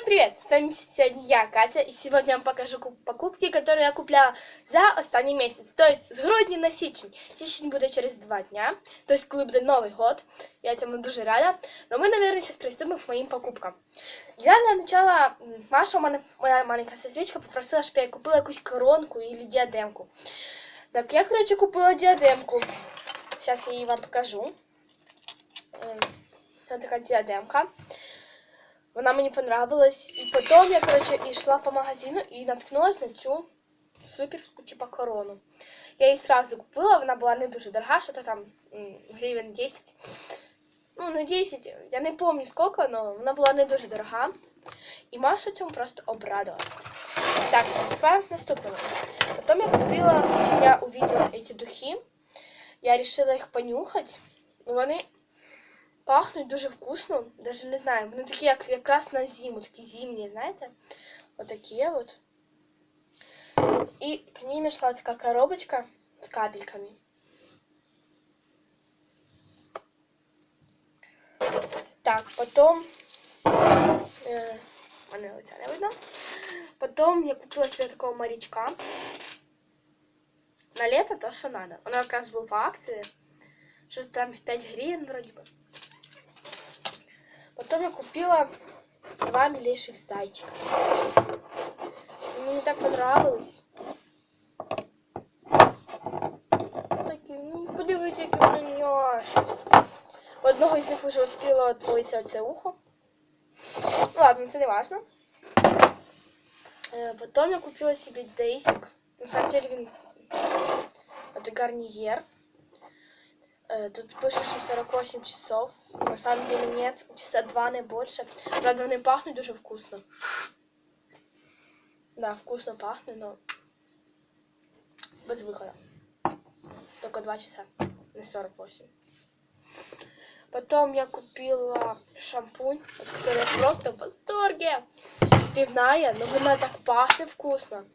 Всем привет! С вами сегодня я, Катя, и сегодня я вам покажу покупки, которые я купляла за останній месяц. То есть с грудня на січень. Січень буде через два дня, то есть коли буде Новий год. Я цьому дуже рада. Но мы, наверное, сейчас приступим к моим покупкам. Я для начала, Маша, моя маленькая сестричка, попросила, чтобы я купила якусь коронку или диадемку. Так, я, короче, купила диадемку. Сейчас я її вам покажу. Це така диадемка. Вона мені понравилась. І потім я, короче, йшла по магазину і наткнулась на цю суперську, типа, корону. Я її сразу купила, вона була не дуже дорога, що то там гривень 10. Ну, не 10, я не пам'ятаю скільки, але вона була не дуже дорога. І Маша цьому просто обрадувалась. Так, приступаем к наступному. Потом я купила, я увидела эти духи. Я решила их понюхать. Вони Пахнуть дуже вкусно, даже не знаю, вони такі, як якраз на зиму, такі зимні, знаєте? Отакі от. І к ним йшла така коробочка з капельками. Так, потом... Э, мене лиця не видно. Потом я купила себе такого морячка. На лето то, что надо. Он как раз был по акции. Что-то там 5 гривен вроде бы. Потом я купила два милейших зайчика. Мне так понравилось. Такі, ну, подивіться, які вони няшні. Одного із них вже успіло отвалитися оце ухо. Ну ладно, це не важно. Потом я купила себе дейсик. На самом деле він это гарниер. Э, тут пишет, что 48 часов. На самом деле нет. Часа два, не больше. Правда, они пахнут дуже вкусно. Да, вкусно пахнет, но без выхода. Только два часа, не 48. Потом я купила шампунь, от которой я просто в восторге. Пивная, но она так пахнет вкусно.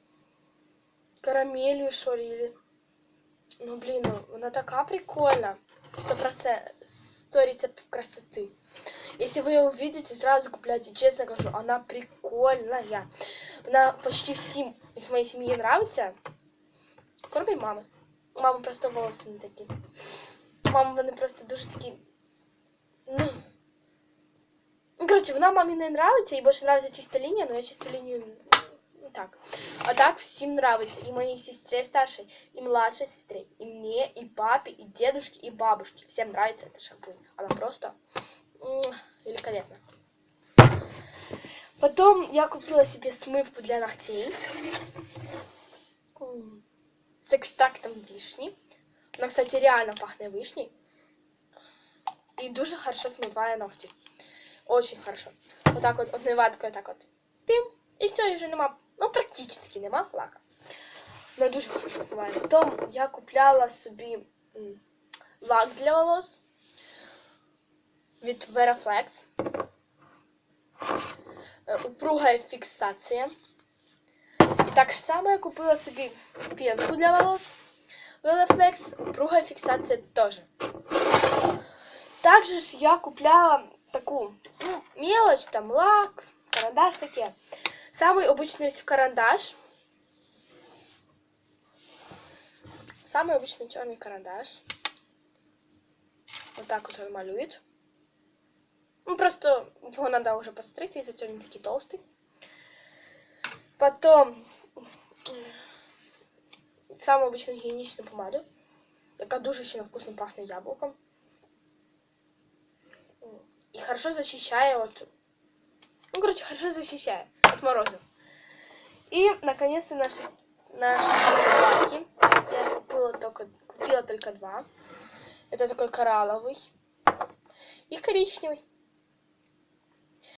Карамелью, что ли, или... Ну, блин, ну, она такая прикольная. Сто процентов. Сто рецептов красоты. Если вы ее увидите, сразу купляйте. Честно говорю, она прикольная. Она почти всем из моей семьи нравится. Кроме мамы. У мамы просто волосы не такие. Мама, вони просто дуже такі. Ну. Ну, короче, вона мамі не нравится, ей больше нравится чистая линия, но я чистую линию не так. А так всем нравится. И моей сестре старшей, и младшей сестре, и мне, и папе, и дедушке, и бабушке. Всем нравится эта шампунь. Она просто великолепна. Потом я купила себе смывку для ногтей. С экстрактом вишни. Она, кстати, реально пахнет вишней. И дуже хорошо смывает ногти. Очень хорошо. Вот так вот, одной так вот. Пим. І все, і вже нема, ну практично нема лака. Вона дуже хорошо співає. Потім я купляла собі лак для волос від Veraflex. Упругая фіксація. І так само я купила собі пенку для волос. Veraflex, упругая фіксація теж. Также ж я купляла таку ну, мелочь, там лак, карандаш таке. Самый обычный карандаш. Самый обычный черный карандаш. Вот так вот он малюет. Ну, просто его надо уже подстричь, если он не такой толстый. Потом самую обычную гигиеничную помаду. Такая дуже сильно вкусно пахнет яблоком. И хорошо защищает от... Ну, короче, хорошо защищает от мороза. И, наконец-то, наши, наши лаки. Я купила только, купила только два. Это такой коралловый и коричневый.